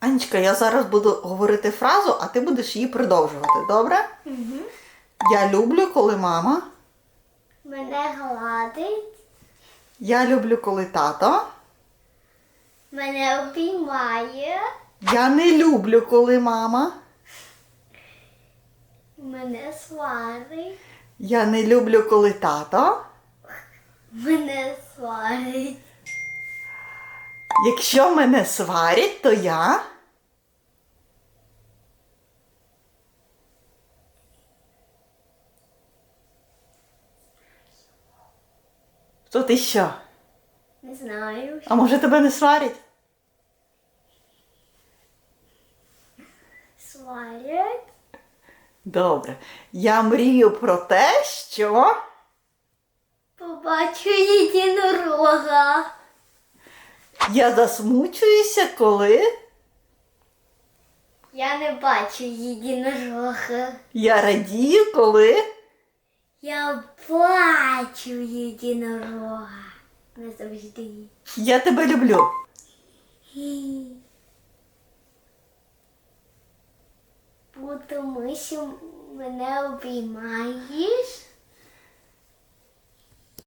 Анечка, я зараз буду говорити фразу, а ти будеш її продовжувати, добре? Угу. Я люблю, коли мама. Мене гладить, Я люблю, коли тато. мене обіймає, Я не люблю, коли мама. мене сварить, Я не люблю, коли тато. мене сварить. Якщо мене сварять, то я. Хто ти що? Не знаю. А може тебе не сварять? Сварять. Добре. Я мрію про те, що. Побачу єдинорога. Я засмучуюся, коли Я не бачу єдинорога. я радію, коли Я бачу єдинорога. Не завжди. я тебе люблю. Бо Тому що мене обіймаєш.